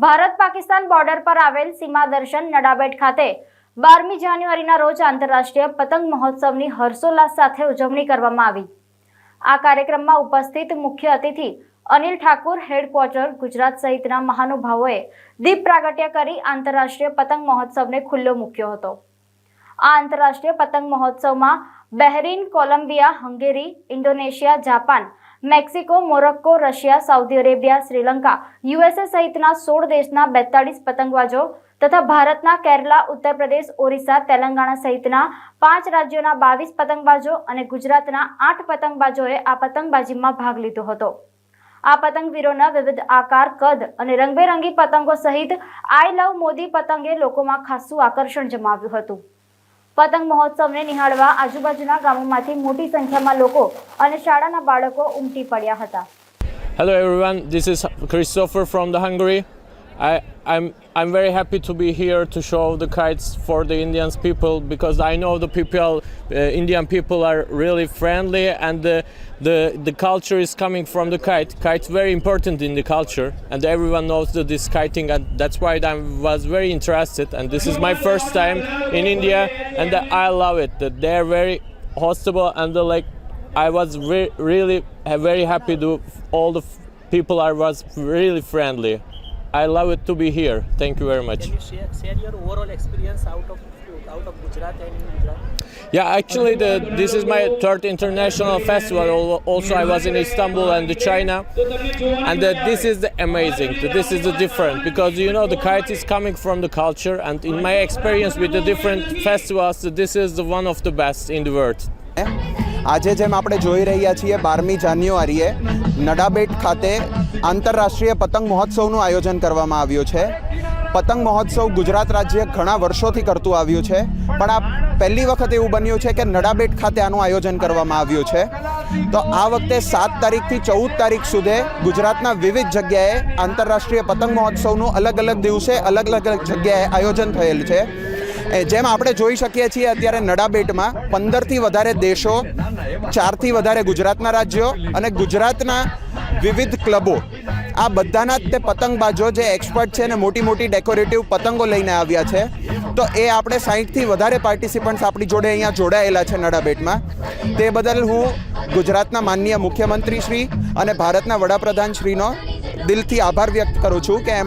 Bharat Pakistan border પર આવેલ સીમા દર્શન નડાબેટ ખાતે બારમી જાન્યુઆરીના રોજ આંતરરાષ્ટ્રીય પતંગ મહોત્સવની હર્ષોલ્લાસ સાથે ઉજવણી કરવામાં આવી. આ કાર્યક્રમમાં ઉપસ્થિત મુખ્ય અતિથિ અનિલ ઠાકુર, હેડક્વાર્ટર ગુજરાત સહિતના મહાનુભાવોએ દીપ પ્રાગટ્ય કરી આંતરરાષ્ટ્રીય પતંગ મહોત્સવને ખુલ્લો મૂક્યો હતો. આ આંતરરાષ્ટ્રીય પતંગ મહોત્સવમાં Bahrain, Colombia, Hungary, Indonesia, Japan Mexico, Morocco, Russia, Saudi Arabia, Sri Lanka, USA સહિતના સોળ દેશના બેતાળીસ પતંગબાજો તથા ભારતના કેરલા ઉત્તર પ્રદેશ ઓરિસ્સા, તેલંગાણા સહિતના પાંચ રાજ્યોના બાવીસ પતંગબાજો અને ગુજરાતના આઠ પતંગબાજોએ આ પતંગબાજીમાં ભાગ લીધો હતો. આ પતંગવીરોના વિવિધ આકાર, કદ અને રંગબેરંગી પતંગો સહિત આઈ લવ મોદી પતંગે લોકોમાં ખાસ્સું આકર્ષણ જમાવ્યું હતું. પતંગ મહોત્સવને નિહાળવા આજુબાજુના ગામોમાંથી મોટી સંખ્યામાં લોકો અને શાળાના બાળકો ઉમટી પડ્યા હતા hello everyone this is Christopher from the Hungary. I, I'm I'm very happy to be here to show the kites for the Indian people because I know the people, uh, Indian people are really friendly and the, the the culture is coming from the kite. Kite's very important in the culture and everyone knows that this kiting and that's why I was very interested and this is my first time in India and I love it. That they're very hospitable and like I was re- really very happy to all the people I was really friendly. I love it to be here. Thank you very much. Can you share, share your overall experience out of out of Gujarat and in Gujarat? Yeah, actually, the, this is my third international festival. Al- Also, I was in Istanbul and China, and uh, this is the amazing. This is the different because you know the kite is coming from the culture, and in my experience with the different festivals, this is the one of the best in the world. આજે જેમ આપણે જોઈ રહ્યા છીએ બારમી જાન્યુઆરીએ નડાબેટ ખાતે આંતરરાષ્ટ્રીય પતંગ મહોત્સવનું આયોજન કરવામાં આવ્યું છે. પતંગ મહોત્સવ ગુજરાત રાજ્ય ઘણા વર્ષોથી કરતું આવ્યું છે. પણ આ પહેલી વખત એવું બન્યું છે કે નડાબેટ ખાતે આનું આયોજન કરવામાં આવ્યું છે. તો આ વખતે સાત તારીખથી ચૌદ તારીખ સુધી ગુજરાતના વિવિધ જગ્યાએ આંતરરાષ્ટ્રીય પતંગ મહોત્સવનું અલગ અલગ દિવસે અલગ અલગ જગ્યાએ આયોજન થયેલ છે. એ જેમ આપણે જોઈ શકીએ છીએ અત્યારે નડાબેટમાં પંદરથી વધારે દેશો, ચારથી વધારે ગુજરાતના રાજ્યો અને ગુજરાતના વિવિધ ક્લબો. આ બધાના જ તે પતંગબાજો જે એક્સપર્ટ છે ને મોટી મોટી ડેકોરેટિવ પતંગો લઈને આવ્યા છે. તો એ આપણે સાહીઠથી વધારે પાર્ટિસિપન્ટ્સ આપણી જોડે અહીંયા જોડાયેલા છે નડાબેટમાં તે બદલ હું ગુજરાતના માનનીય મુખ્યમંત્રી શ્રી અને ભારતના વડાપ્રધાન શ્રીનો દિલથી આભાર વ્યક્ત કરું છું કે એમણે